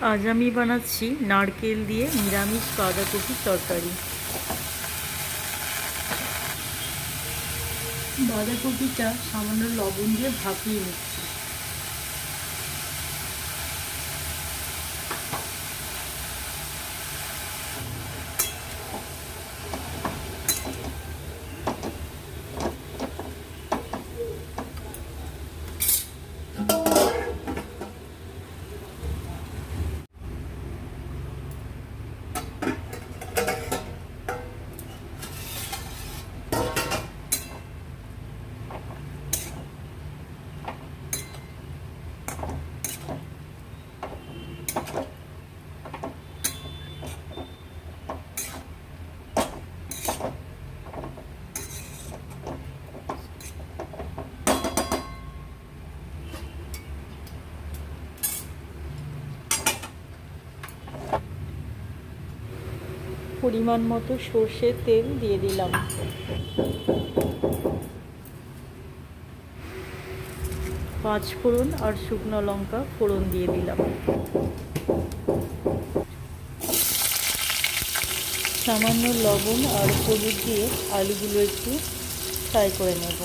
আজ আমি বানাচ্ছি নারকেল দিয়ে নিরামিষ বাঁধাকপির তরকারি। বাঁধাকপিটা সামান্য লবণ দিয়ে ভাপিয়ে নিচ্ছি। পরিমাণ মতো সর্ষের তেল দিয়ে দিলাম। পাঁচ ফোড়ন আর শুকনো লঙ্কা ফোড়ন দিয়ে দিলাম। সামান্য লবণ আর হলুদ দিয়ে আলুগুলো একটু ফ্রাই করে নেব।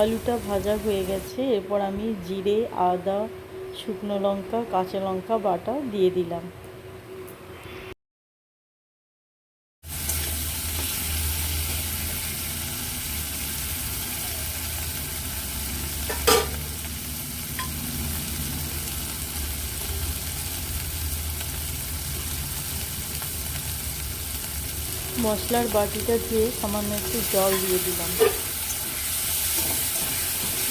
আলুটা ভাজা হয়ে গেছে, এরপর আমি জিরে, আদা, শুকনো লঙ্কা, কাঁচা লঙ্কা বাটা দিয়ে দিলাম। মশলার বাটিটা দিয়ে সামান্য একটু জল দিয়ে দিলাম।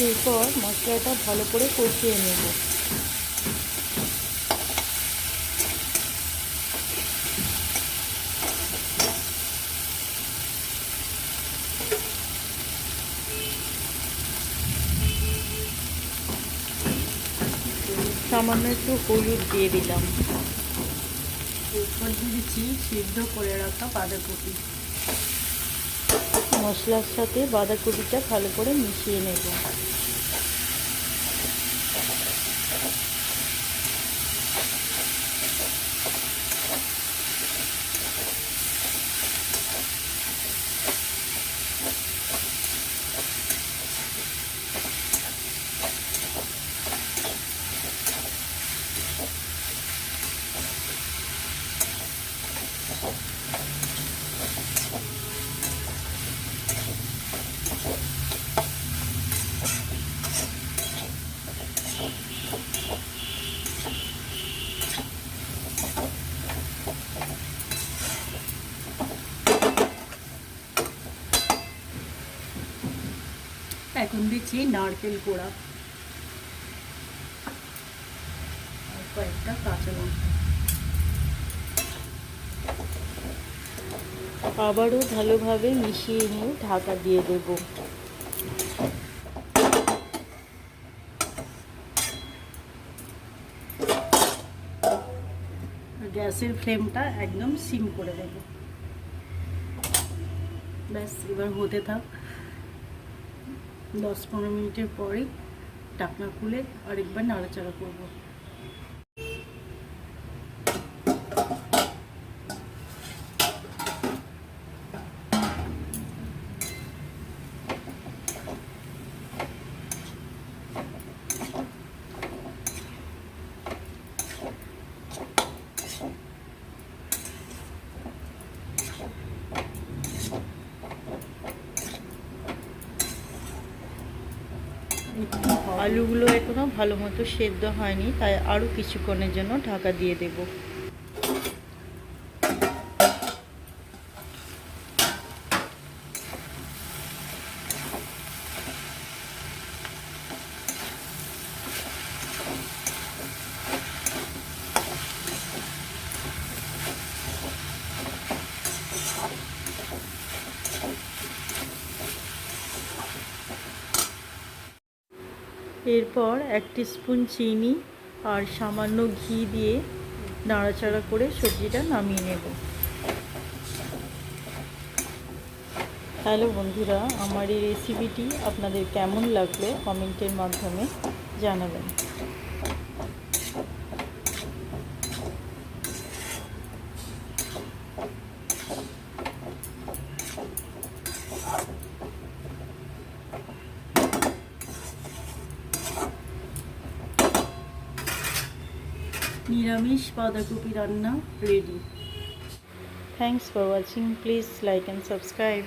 এরপর মশলাটা ভালো করে কষিয়ে নেব। সামান্য একটু হলুদ দিয়ে দিলাম। এরপর দিয়েছি সিদ্ধ করে রাখা বাঁধাকপি। মশলার সাথে বাঁধাকপিটা ভালো করে মিশিয়ে নেব। এখন দিচ্ছি নারকেল কোড়া। আর কয়েকটা কাঁচা লঙ্কা। আবারও ভালোভাবে মিশিয়ে নিয়ে ঢাকা দিয়ে দেব। গ্যাসের ফ্লেমটা একদম সিম করে দেব ব্যাস এবার হতে থাক। দশ পনেরো মিনিটের পরে ঢাকনা খুলে আরেকবার নাড়াচাড়া করব। আলুগুলো এখনও ভালো মতো সেদ্ধ হয়নি তাই আরও কিছুক্ষণের জন্য ঢাকা দিয়ে দেব। এরপর এক স্পুন চিনি আর সামান্য ঘি দিয়ে নাড়াচাড়া করে সবজিটা নামিয়ে নেব। হ্যালো বন্ধুরা, আমার এই রেসিপিটি আপনাদের কেমন লাগল কমেন্টের মাধ্যমে জানাবেন। নিরামিষ বাঁধাকপি রান্না ready thanks for watching please like and subscribe